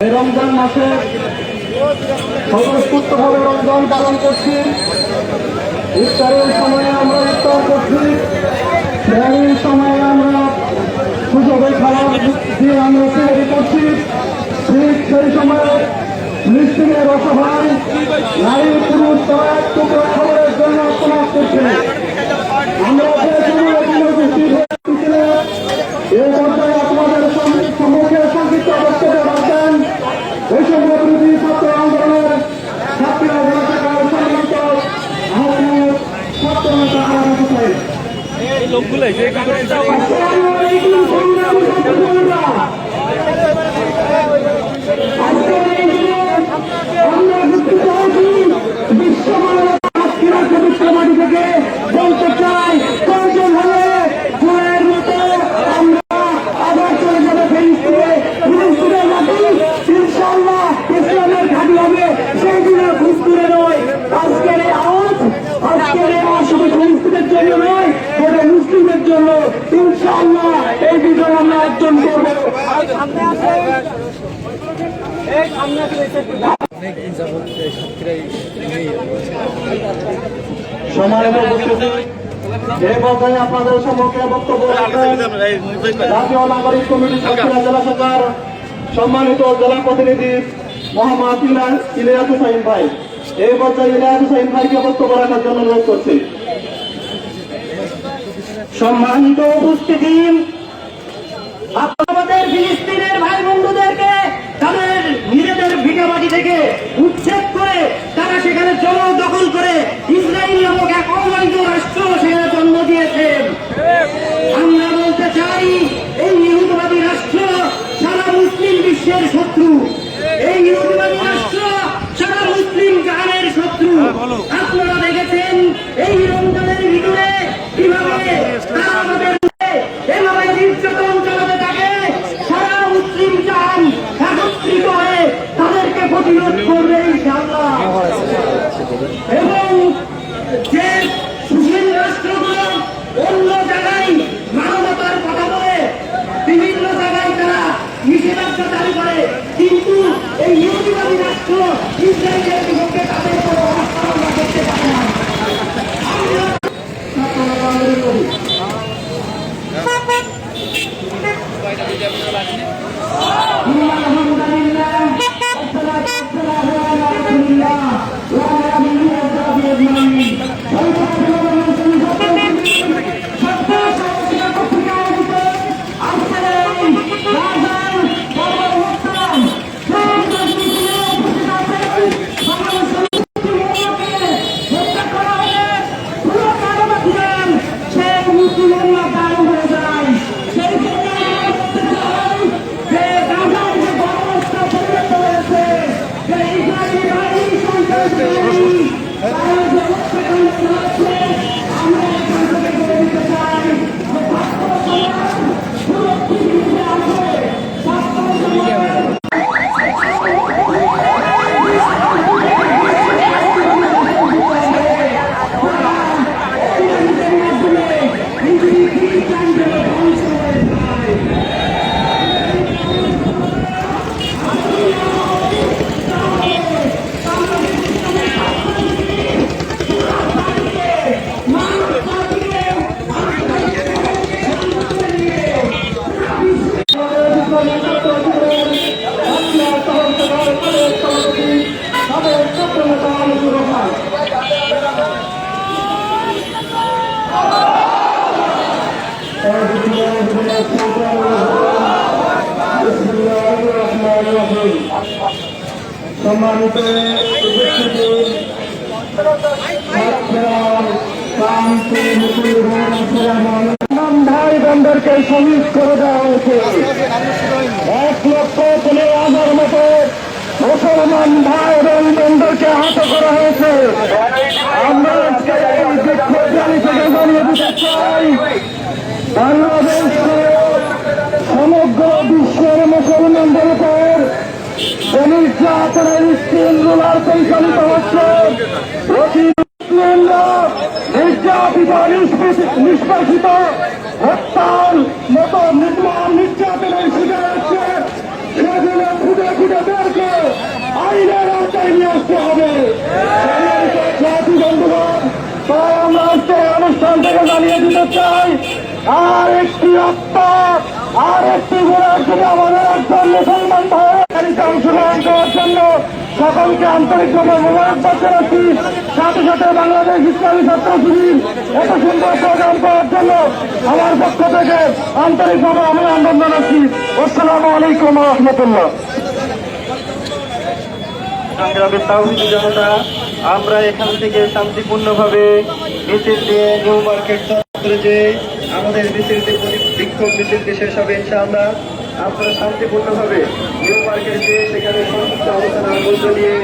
এই রমজান মাসে স্বতঃস্ফূর্তভাবে রমজান পালন করছি। ইফতারের সময়ে আমরা ইফতার করছি। এই সময়ে আমরা সুযোগে খাবার দিয়ে আমরা তৈরি করছি। ঠিক সেই সময়ে মুসলিমের অসহায় নারী পুরুষ তারা এক টুকরো খাবারের জন্য আত্মনাশ করছে আমরা যে জনগণ উপস্থিত হয়েছিলেন এই পর্যায়ে আপনাদের সামনে- সম্মুখে সংক্ষিপ্ত বক্তব্য রাখবেন বৈষম্য বিরোধী ছাত্র আন্দোলনের ছাত্রী অভিভাবকের সম্মানিত আহ্বায়ক ছাত্র নেতা আলাদা কোথায় লোকগুলো যে কি করে আসসালামু আলাইকুম সংগ্রামী ছাত্রছাত্রীরা। আজকের এই দিনে আমরা উপস্থিত হয়েছি বিশ্বমানব সাতক্ষীরা পবিত্র মাটি থেকে বলতে চাই প্রয়োজন হলে জুয়ের মতো আমরা আবার চলে যাবে ফিলিস্তিনে ফিলিস্তিনের মাটি ইনশাআল্লাহ ইসলামের ঘাঁটি হবে সেই দিনে ঘুষপুরে নয় আজকের এই আওয়াজ আজকের এই আওয়াজ শুধু ফিলিস্তিনের জন্য নয় গোটা মুসলিমের জন্য ইনশাআল্লাহ, এই বিজয় আমরা অর্জন করব। সম্মানিত উপস্থিতি এই জেলা শাখার সম্মানিত জেলা প্রতিনিধি মোহাম্মদ ইলা- ইলিয়াস হুসাইন ভাই। এই পর্যায়ে ইলিয়াস হুসাইন ভাইকে বক্তব্য রাখার জন্য অনুরোধ করছি। সম্মানিত উপস্থিতি আমাদের ফিলিস্তিনের ভাই বন্ধুদেরকে তাদের নিজেদের ভিটামাটি থেকে উচ্ছেদ করে তারা সেখানে জল দখল করে ইসরায়েল নামক এক অবৈধ রাষ্ট্র সেখানে জন্ম দিয়েছেন আমরা বলতে চাই, এই ইহুদবাদী রাষ্ট্র সারা মুসলিম বিশ্বের শত্রু। এই ইহুদবাদী রাষ্ট্র সারা মুসলিম গানের শত্রু। আপনারা দেখেছেন, এই এবং যে সুশীল রাষ্ট্রগুলো অন্য জায়গায় মানবতার কথা বলে, বিভিন্ন জায়গায় তারা নিষেধাজ্ঞা চালু করে, কিন্তু এই ইহুদিবাদী রাষ্ট্র সম্মানিত বোনদেরকে শহীদ করে দেওয়া হয়েছে। এক লক্ষ পনেরো হাজার মতো মুসলমান ভাই বোন বোনদেরকে আহত করা হয়েছে। আমরা আজকে জানিয়ে দিতে চাই। নির্যাতনের পরিচালিত হচ্ছে। নির্যাতিত নিষ্পেষিত, হত্যার মতো নির্মাণ নির্যাতনের শিকার হচ্ছে। সেগুলো খুঁজে খুঁজে বেরকে আইনের আওতায় নিয়ে আসতে হবে। জাতি বন্ধুগণ, তাই আমরা আজকে অনুষ্ঠান থেকে জানিয়ে দিতে চাই, আর একটি হত্যা, আর একটি গোড়ার দিকে আমাদের একজন মুসলমান ভাই ভাইয়ের অংশগ্রহণ করার জন্য সকলকে আন্তরিকভাবে মোবারকবাদ জানাচ্ছি। সাথে সাথে বাংলাদেশ ইসলামী ছাত্র শিবির এত সুন্দর প্রোগ্রাম করার জন্য আমার পক্ষ থেকে আন্তরিকভাবে আমি আন্দোলন জানাচ্ছি। আসসালামু আলাইকুম রহমতুল্লাহ। সংগ্রামের তাহিদি জনতা, আমরা এখান থেকে শান্তিপূর্ণভাবে মিছিল দিয়ে নিউ মার্কেট চত্বরে যে আমাদের মিছিলটি বিক্ষোভ মিছিলটি শেষ হবে ইনশাআল্লাহ। আপনারা শান্তিপূর্ণভাবে নিউ পার্কের যে সেখানে সংযুক্ত অবস্থান আন্দোলন দিয়ে